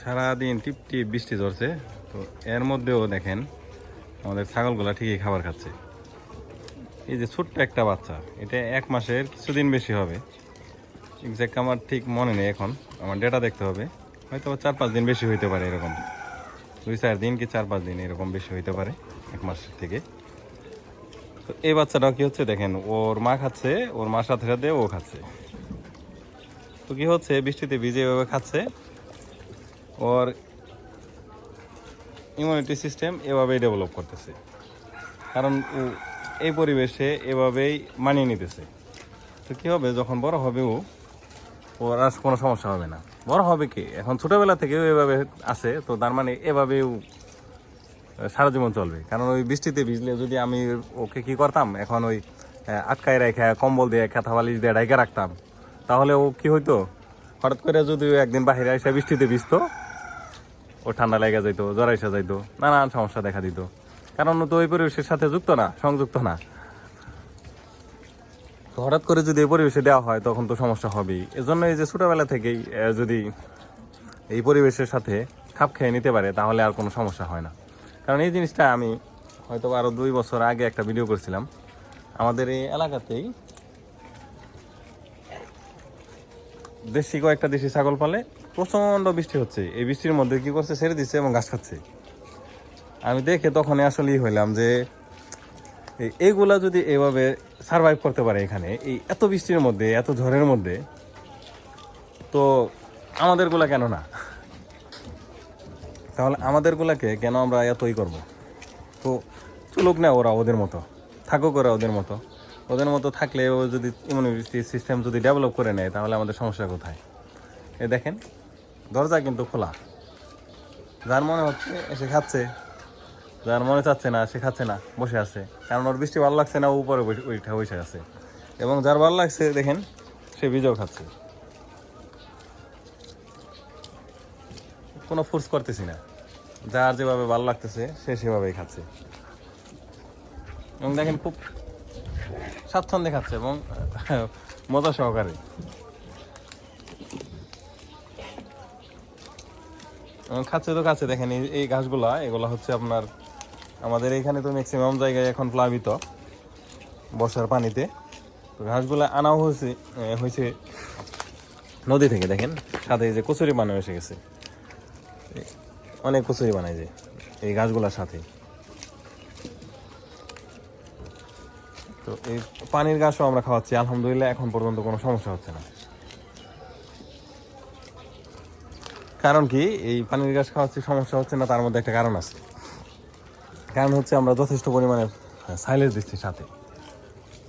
সারাদিন টিপ টিপ বৃষ্টি ঝরছে, তো এর মধ্যেও দেখেন আমাদের ছাগলগুলা ঠিকই খাবার খাচ্ছে। এই যে ছোট্ট একটা বাচ্চা, এটা এক মাসের কিছুদিন বেশি হবে। এক্সাক্ট আমার ঠিক মনে নেই এখন, আমার ডেটা দেখতে হবে। হয়তো চার পাঁচ দিন বেশি হইতে পারে এরকম। দুই চার দিন কি চার পাঁচ দিন এরকম বেশি হইতে পারে এক মাস থেকে। তো এই বাচ্চাটাও কী হচ্ছে দেখেন, ওর মা খাচ্ছে, ওর মার সাথে সাথে ও খাচ্ছে। তো কী হচ্ছে, বৃষ্টিতে ভিজে এভাবে খাচ্ছে। ওর ইমিউনিটি সিস্টেম এভাবেই ডেভেলপ করতেছে। কারণ ও এই পরিবেশে এভাবেই মানিয়ে নিতেছে। তো কী হবে, যখন বড় হবে ও, ওর আর কোনো সমস্যা হবে না। বড় হবে কি? এখন ছোটোবেলা থেকেও এভাবে আছে, তো তার মানে এভাবেও সারা জীবন চলবে। কারণ ওই বৃষ্টিতে ভিজলে যদি আমি ওকে কি করতাম? এখন ওই আটকায় রেখে, কম্বল দিয়ে খেতা বালিশ দিয়ে ডাইকে রাখতাম। তাহলে ও কি হইতো? হঠাৎ করে যদি একদিন বাইরে এসে বৃষ্টিতে ভিজতো ও ঠান্ডা লেগে যাইতো, জ্বর এসে যাইতো, নানান সমস্যা দেখা দিত। কারণ তো ওই পরিবেশের সাথে যুক্ত না, সংযুক্ত না। হঠাৎ করে যদি এই পরিবেশে দেওয়া হয়, তখন তো সমস্যা হবেই। এজন্য এই যে ছোটোবেলা থেকেই যদি এই পরিবেশের সাথে খাপ খেয়ে নিতে পারে, তাহলে আর কোনো সমস্যা হয় না। কারণ এই জিনিসটা আমি হয়তো আরও দুই বছর আগে একটা ভিডিও করছিলাম। আমাদের এই এলাকাতেই দেশি কয়েকটা দেশি ছাগল পালে প্রচণ্ড বৃষ্টি হচ্ছে। এই বৃষ্টির মধ্যে কি করছে? ছেড়ে দিচ্ছে এবং গাছ খাচ্ছে। আমি দেখে তখনই আসলেই হইলাম যে, এই- এইগুলা যদি এভাবে সার্ভাইভ করতে পারে এখানে, এই এত বৃষ্টির মধ্যে, এত ঝড়ের মধ্যে, তো আমাদেরগুলা কেন না? তাহলে আমাদেরগুলাকে কেন আমরা এতই করব? তো চলুক না ওরা ওদের মতো, থাকুক ওরা ওদের মতো। ওদের মতো থাকলে ও যদি ইমিউনিটি সিস্টেম যদি ডেভেলপ করে নেয়, তাহলে আমাদের সমস্যা কোথায়? এ দেখেন। দরজা কিন্তু খোলা। যার মনে হচ্ছে এসে খাচ্ছে। যার মনে চাচ্ছে না, সে খাচ্ছে না, বসে আছে। কারণ ওর বৃষ্টি ভালো লাগছে না উপরে ওইটা বসে আছে। এবং যার ভালো লাগছে, দেখেন, সে বীজও খাচ্ছে। কোনো ফোর্স করতেছি না। যার যেভাবে ভালো লাগতেছে, সে সেভাবেই খাচ্ছে। এবং দেখেন, খুব স্বাচ্ছন্দ্যে খাচ্ছে এবং মজা সহকারে। খাচ্ছে তো খাচ্ছে, দেখেন এই- ঘাসগুলা এগুলা হচ্ছে আপনার, আমাদের এখানে তো ম্যাক্সিমাম জায়গায় এখন প্লাবিত বর্ষার পানিতে। তো ঘাসগুলা আনাও হয়েছে হয়েছে নদী থেকে, দেখেন, সাথে যে কচুরি বানানো এসে গেছে। অনেক কচুরি বানায় যে, এই গাছগুলোর সাথে। তো এই পানির গাছও আমরা খাওয়াচ্ছি, আলহামদুলিল্লাহ, এখন পর্যন্ত কোনো সমস্যা হচ্ছে না। কারণ কি? এই পানির গাছ খাওয়াচ্ছি সমস্যা হচ্ছে না, তার মধ্যে একটা কারণ আছে। কারণ হচ্ছে আমরা যথেষ্ট পরিমাণে সাইলেজ দিচ্ছি সাথে।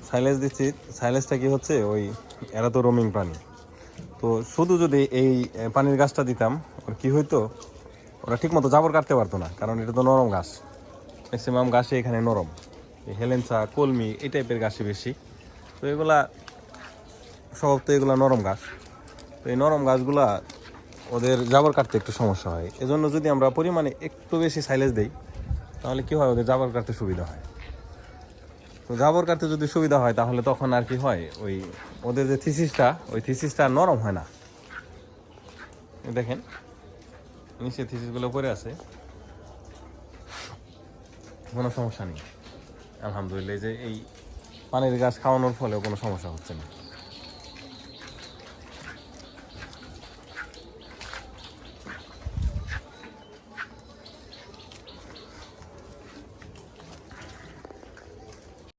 সাইলেজ দিচ্ছি সাইলেজটা কি হচ্ছে? ওই এরা তো রোমিং প্রাণী তো শুধু যদি এই পানির গাছটা দিতাম, ওর কি হইতো? ওরা ঠিকমতো জাবর কাটতে পারতো না, কারণ এটা তো নরম গাছ ম্যাক্সিমাম গাছে এখানে নরম। হেলেন্সা, কলমি, এই টাইপের গাছই বেশি। তো এগুলা স্বভাব তো এগুলা নরম গাছ তো এই নরম গাছগুলা ওদের জাবর কাটতে একটু সমস্যা হয়। এজন্য যদি আমরা পরিমাণে একটু বেশি সাইলেজ দেই, তাহলে কি হয়? ওদের জাবর কাটতে সুবিধা হয়। তো জাবর কাটতে যদি সুবিধা হয়, তাহলে তখন আর কি হয়? ওই ওদের যে থিসিসটা ওই থিসিসটা নরম হয় না। দেখেন নিচে থিসিসগুলো পড়ে আছে। কোনো সমস্যা নেই। আলহামদুলিল্লাহ যে এই পানির গাছ খাওয়ানোর ফলেও কোনো সমস্যা হচ্ছে না।